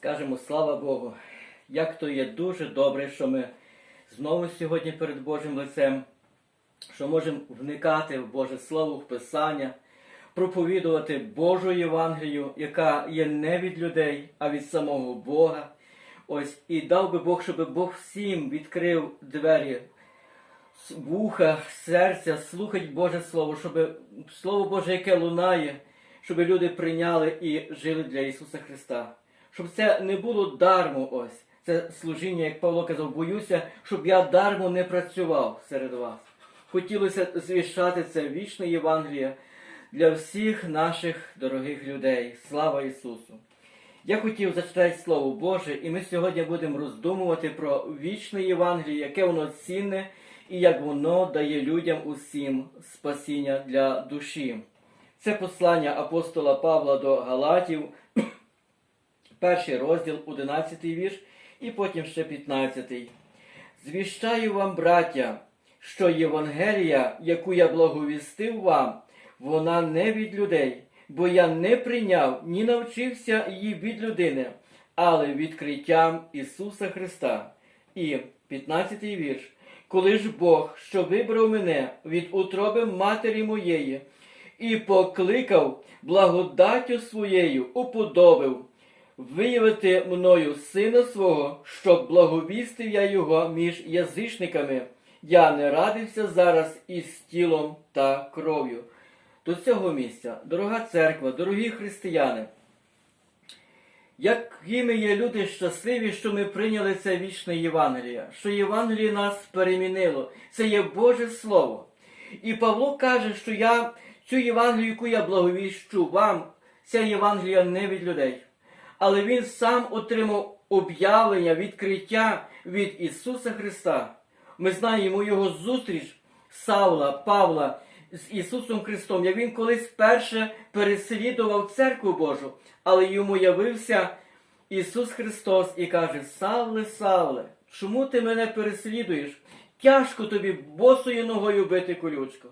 Скажемо слава Богу, як то є дуже добре, що ми знову сьогодні перед Божим лицем, що можемо вникати в Боже Слово, в Писання, проповідувати Божу Євангелію, яка є не від людей, а від самого Бога. Ось і дав би Бог, щоб Бог всім відкрив двері вуха, серця, слухать Боже Слово, щоб Слово Боже, яке лунає, щоб люди прийняли і жили для Ісуса Христа. Щоб це не було дармо ось. Це служіння, як Павло казав, боюся, щоб я дармо не працював серед вас. Хотілося звіщати це вічне Євангеліє для всіх наших дорогих людей. Слава Ісусу! Я хотів зачитати Слово Боже, і ми сьогодні будемо роздумувати про вічне Євангеліє, яке воно цінне і як воно дає людям усім спасіння для душі. Це послання апостола Павла до Галатів, перший розділ, 11 вірш, і потім ще 15. Звіщаю вам, браття, що Євангелія, яку я благовістив вам, вона не від людей, бо я не прийняв, ні навчився її від людини, але відкриттям Ісуса Христа. І 15 вірш. Коли ж Бог, що вибрав мене від утроби матері моєї, і покликав благодаттю своєю, уподобив виявити мною сина свого, щоб благовістив я його між язичниками. Я не радився зараз із тілом та кров'ю. До цього місця, дорога церква, дорогі християни, якими є люди щасливі, що ми прийняли це вічне Євангеліє, що Євангеліє нас перемінило. Це є Боже Слово. І Павло каже, що я цю Євангелію, яку я благовіщу вам, ця Євангелія не від людей. Але він сам отримав об'явлення, відкриття від Ісуса Христа. Ми знаємо його зустріч Савла, Павла з Ісусом Христом. Як він колись вперше переслідував церкву Божу, але йому явився Ісус Христос і каже: Савле, Савле, чому ти мене переслідуєш? Тяжко тобі босою ногою бити колючку.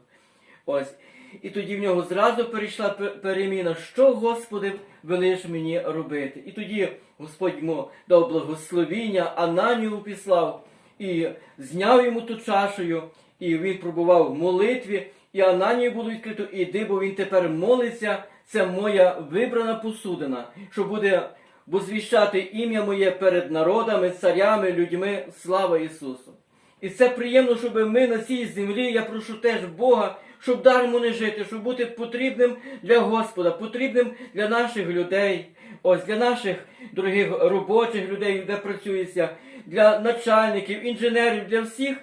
Ось. І тоді в нього зразу перейшла переміна, що Господи велиш мені робити. І тоді Господь йому дав благословіння, Ананію післав і зняв йому ту чашею, і він пробував в молитві, і Ананію було відкрито, іди, бо він тепер молиться, це моя вибрана посудина, що буде возвіщати ім'я моє перед народами, царями, людьми, слава Ісусу. І це приємно, щоб ми на цій землі, я прошу теж Бога, щоб дармо не жити, щоб бути потрібним для Господа, потрібним для наших людей, ось для наших дорогих робочих людей, де працюється, для начальників, інженерів, для всіх,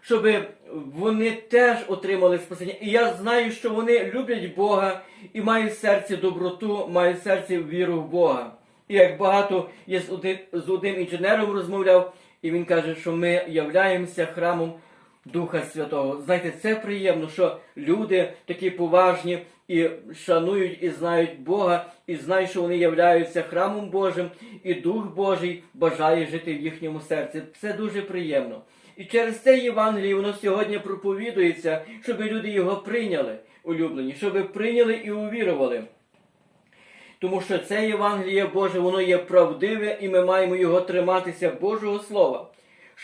щоб вони теж отримали спасіння. І я знаю, що вони люблять Бога і мають в серці доброту, мають в серці віру в Бога. І як багато я з одним інженером розмовляв, і він каже, що ми являємося храмом Духа Святого. Знаєте, це приємно, що люди такі поважні і шанують і знають Бога, і знають, що вони являються храмом Божим, і Дух Божий бажає жити в їхньому серці. Це дуже приємно. І через це Євангеліє воно сьогодні проповідується, щоб люди його прийняли, улюблені, щоб прийняли і увірували. Тому що це Євангеліє Боже, воно є правдиве, і ми маємо його триматися Божого Слова.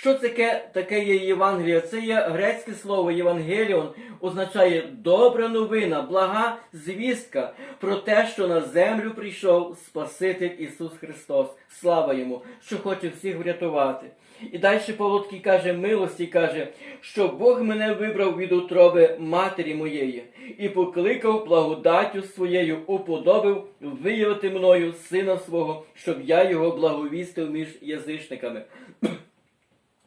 Що таке, таке є Євангеліє? Це є грецьке слово Євангеліон, означає добра новина, блага звістка про те, що на землю прийшов Спаситель Ісус Христос. Слава йому, що хоче всіх врятувати. І далі Павлоткий каже, милості каже, що Бог мене вибрав від утроби матері моєї і покликав благодаттю своєю, уподобив виявити мною сина свого, щоб я його благовістив між язичниками.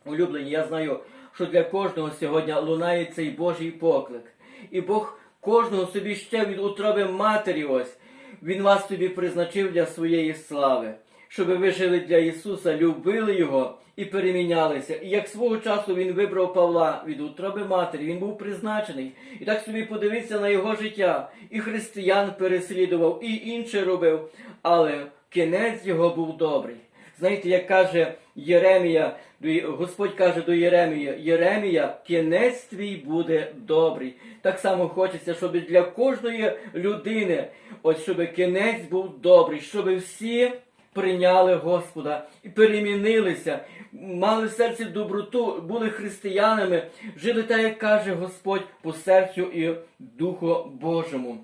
Улюблені, я знаю, що для кожного сьогодні лунає цей Божий поклик. І Бог кожного собі ще від утроби матері ось. Він вас собі призначив для своєї слави, щоб ви жили для Ісуса, любили Його і перемінялися. І як свого часу Він вибрав Павла від утроби матері, він був призначений. І так собі подивиться на його життя. І християн переслідував, і інше робив. Але кінець його був добрий. Знаєте, як каже Єремія, Господь каже до Єремія, Єремія, кінець твій буде добрий. Так само хочеться, щоб для кожної людини, от щоб кінець був добрий, щоб всі прийняли Господа і перемінилися, мали в серці доброту, були християнами, жили так, як каже Господь, по серцю і Духу Божому.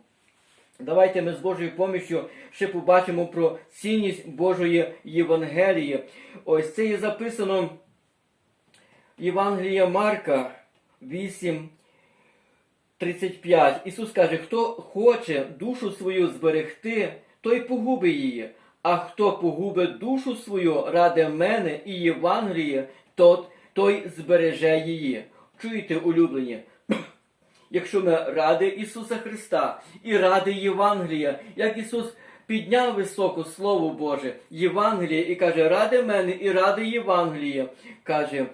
Давайте ми з Божою поміччю ще побачимо про цінність Божої Євангелії. Ось це є записано Євангелія Марка 8, 35. Ісус каже, хто хоче душу свою зберегти, той погубить її. А хто погубить душу свою ради мене і Євангеліє, тот, той збереже її. Чуєте, улюблені? Якщо ми ради Ісуса Христа і ради Євангелія, як Ісус підняв високо Слово Боже, Євангеліє і каже, ради мене і ради Євангелія, каже,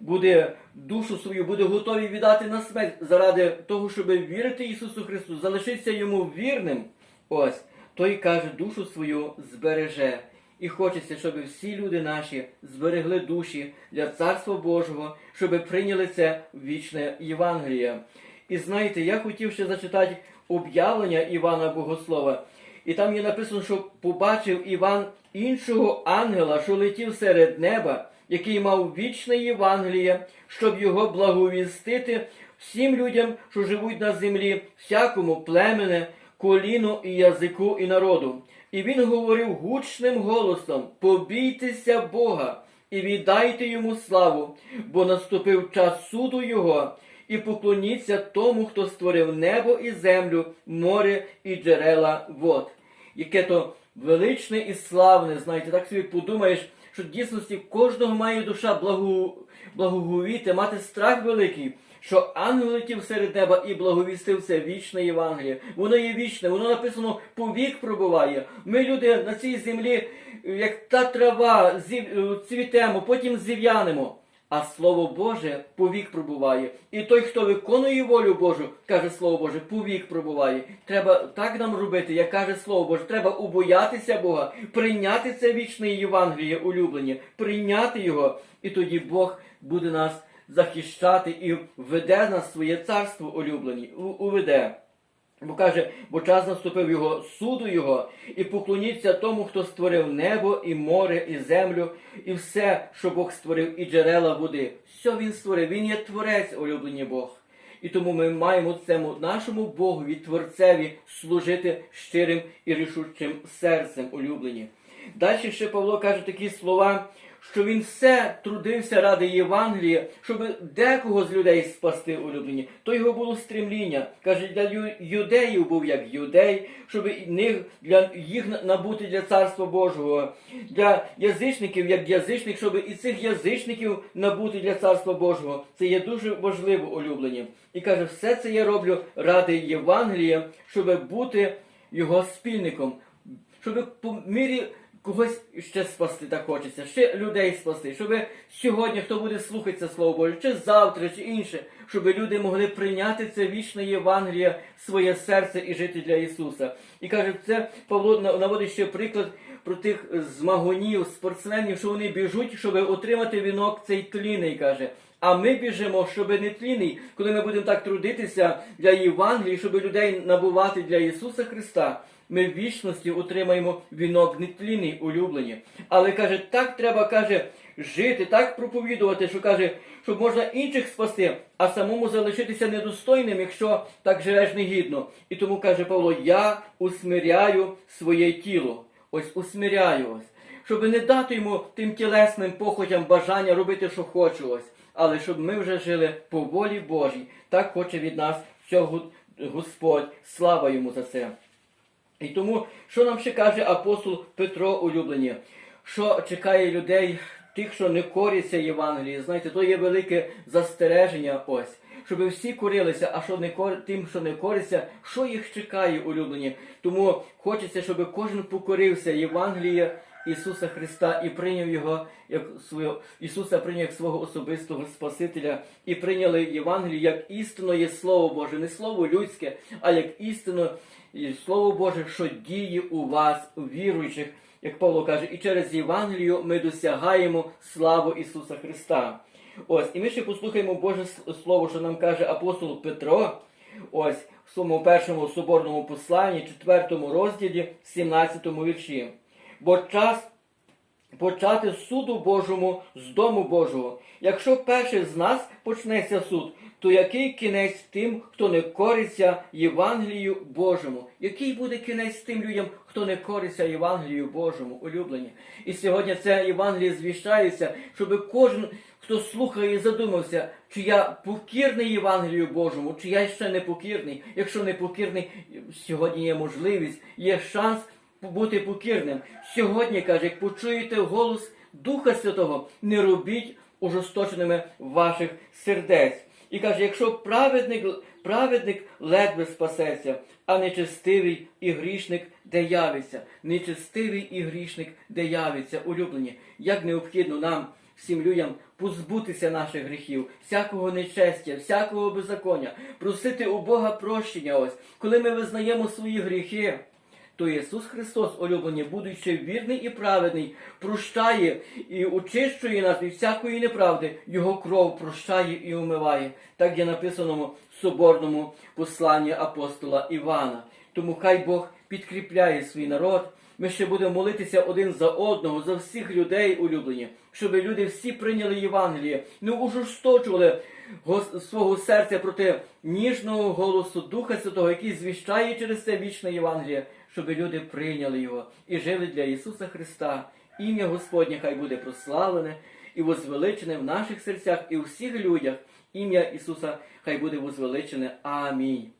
буде душу свою, буде готовий віддати на смерть заради того, щоб вірити Ісусу Христу, залишитися йому вірним. Ось, той каже, душу свою збереже. І хочеться, щоб всі люди наші зберегли душі для Царства Божого, щоб прийняли це вічне Євангеліє. І знаєте, я хотів ще зачитати об'явлення Івана Богослова. І там є написано, що побачив Іван іншого ангела, що летів серед неба, який мав вічне Євангеліє, щоб його благовістити всім людям, що живуть на землі, всякому племене, коліну і язику і народу. І він говорив гучним голосом: побійтеся Бога і віддайте йому славу, бо наступив час суду Його, і поклоніться тому, хто створив небо і землю, море і джерела вод. Яке то величне і славне, знаєте, так собі подумаєш, що в дійсності кожного має душа благу... благоговіти, мати страх великий. Що ангел летів серед неба і благовістив це вічне Євангеліє. Воно є вічне, воно написано повік пробуває. Ми, люди, на цій землі, як та трава, цвітемо, потім зів'янемо. А Слово Боже повік пробуває. І той, хто виконує волю Божу, каже Слово Боже, повік пробуває. Треба так нам робити, як каже Слово Боже. Треба убоятися Бога, прийняти це вічне Євангеліє улюблені, прийняти його, і тоді Бог буде нас захищати і веде нас в своє царство улюблені, уведе. Бо каже, бо час наступив його суду його, і поклоніться тому, хто створив небо, і море, і землю, і все, що Бог створив, і джерела води. Все він створив, він є творець, улюблені Бог. І тому ми маємо цьому нашому Богові, Творцеві, служити щирим і рішучим серцем, улюблені. Далі ще Павло каже такі слова, що він все трудився ради Євангелія, щоб декого з людей спасти улюблені. То його було стремління. Каже, для юдеїв був як юдей, щоб них, для їх набути для царства Божого, для язичників як язичник, щоб і цих язичників набути для царства Божого. Це є дуже важливо улюблені. І каже, все це я роблю ради Євангелія, щоб бути його спільником, щоб по мірі когось ще спасти так хочеться, ще людей спасти, щоб сьогодні, хто буде слухати це Слово Боже, чи завтра, чи інше, щоб люди могли прийняти це вічне Євангеліє в своє серце і жити для Ісуса. І каже, це Павло наводить ще приклад про тих змагунів, спортсменів, що вони біжуть, щоб отримати вінок цей тліний, каже. А ми біжимо, щоб не тліний, коли ми будемо так трудитися для Євангелії, щоб людей набувати для Ісуса Христа. Ми в вічності отримаємо вінок нетлінний, улюблені. Але каже, так треба каже, жити, так проповідувати, що каже, щоб можна інших спасти, а самому залишитися недостойним, якщо так живеш негідно. І тому каже Павло, я усмиряю своє тіло. Ось усмиряю ось. Щоб не дати йому тим тілесним похотям бажання робити, що хочу ось. Але щоб ми вже жили по волі Божій. Так хоче від нас цього Господь. Слава йому за це. І тому, що нам ще каже апостол Петро улюблені, що чекає людей, тих, що не коряться Євангелії, знаєте, то є велике застереження ось. Щоб всі корилися, а що не кор... тим, що не кориться, що їх чекає, улюблені. Тому хочеться, щоб кожен покорився Євангелія Ісуса Христа і прийняв його як свого Ісуса прийняв як свого особистого Спасителя і прийняли Євангелію як істинно є Слово Боже, не слово людське, а як істинно і Слово Боже, що діє у вас, у віруючих, як Павло каже, і через Євангелію ми досягаємо славу Ісуса Христа. Ось, і ми ще послухаємо Боже Слово, що нам каже апостол Петро, ось в своєму першому соборному посланні, четвертому розділі, 17 вірші. Бо час почати суду Божому з дому Божого. Якщо перший з нас почнеться суд, то який кінець тим, хто не кориться Євангелію Божому? Який буде кінець тим людям, хто не кориться Євангелію Божому, улюблені? І сьогодні це Євангеліє звіщається, щоб кожен, хто слухає, задумався, чи я покірний Євангелію Божому, чи я ще не покірний. Якщо не покірний, сьогодні є можливість, є шанс бути покірним. Сьогодні каже, як почуєте голос Духа Святого, не робіть ужесточеними ваших сердець. І каже, якщо праведник, праведник ледве спасеться, а нечестивий і грішник де явиться, нечестивий і грішник де явиться, улюблені, як необхідно нам, всім людям, позбутися наших гріхів, всякого нечестя, всякого беззаконня, просити у Бога прощення ось, коли ми визнаємо свої гріхи то Ісус Христос, улюблені, будучи вірний і праведний, прощає і очищує нас від всякої неправди, Його кров прощає і умиває. Так є написано в соборному посланні апостола Івана. Тому хай Бог підкріпляє свій народ. Ми ще будемо молитися один за одного, за всіх людей улюблені, щоб люди всі прийняли Євангеліє, не ужесточували свого серця проти ніжного голосу Духа Святого, який звіщає через це вічне Євангеліє, щоб люди прийняли його і жили для Ісуса Христа. Ім'я Господнє хай буде прославлене і возвеличене в наших серцях і у всіх людях. Ім'я Ісуса хай буде возвеличене. Амінь.